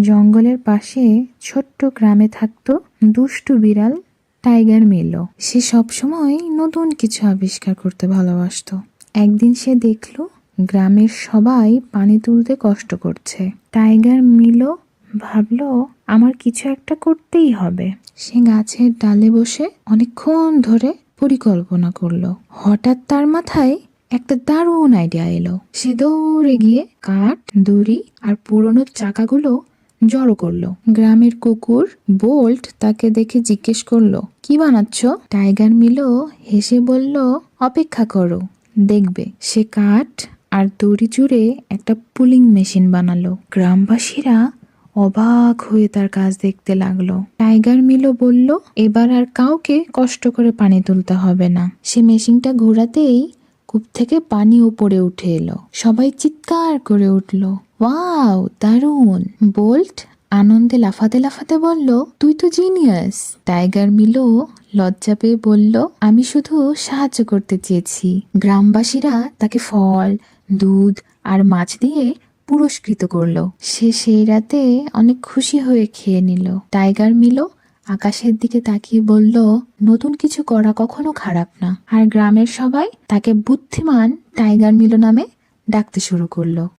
জঙ্গলের পাশে ছোট্ট গ্রামে থাকতো দুষ্টু বিড়াল টাইগার মিলো। সে সবসময় নতুন কিছু আবিষ্কার করতে ভালোবাসতো। একদিন সে দেখল, গ্রামের সবাই পানি তুলতে কষ্ট করছে। টাইগার মিলো ভাবলো, আমার কিছু একটা করতেই হবে। সে গাছের ডালে বসে অনেকক্ষণ ধরে পরিকল্পনা করল। হঠাৎ তার মাথায় একটা দারুণ আইডিয়া এলো। সে দৌড়ে গিয়ে কাঠ, দড়ি আর পুরনো চাকাগুলো জড়ো করল। গ্রামের কুকুর বোল্ট তাকে দেখে জিজ্ঞেস করল, কি বানাচ্ছ? টাইগার মিলো হেসে বলল, অপেক্ষা করো, দেখবে। সে কাঠ আর দড়ি জুড়ে একটা পুলিং মেশিন বানালো। গ্রামবাসীরা অবাক হয়ে তার কাজ দেখতে লাগল। টাইগার মিলো বলল, এবার আর কাউকে কষ্ট করে পানি তুলতে হবে না। সে মেশিনটা ঘোরাতেই কূপ থেকে পানি উপরে উঠে এলো। সবাই চিৎকার করে উঠল। ওয়াও, দারুণ। বোল্ট আনন্দে লাফাতে লাফাতে বলল, তুই তো জিনিয়াস। টাইগার মিলো লজ্জা পেয়ে বলল, আমি শুধু সাহায্য করতে চেয়েছি। গ্রামবাসীরা তাকে ফল, দুধ আর মাছ দিয়ে পুরস্কৃত করল। সে সেই রাতে অনেক খুশি হয়ে খেয়ে নিল। টাইগার মিলো আকাশের দিকে তাকিয়ে বলল, নতুন কিছু করা কখনো খারাপ না। আর গ্রামের সবাই তাকে বুদ্ধিমান টাইগার মিলো নামে ডাকতে শুরু করল।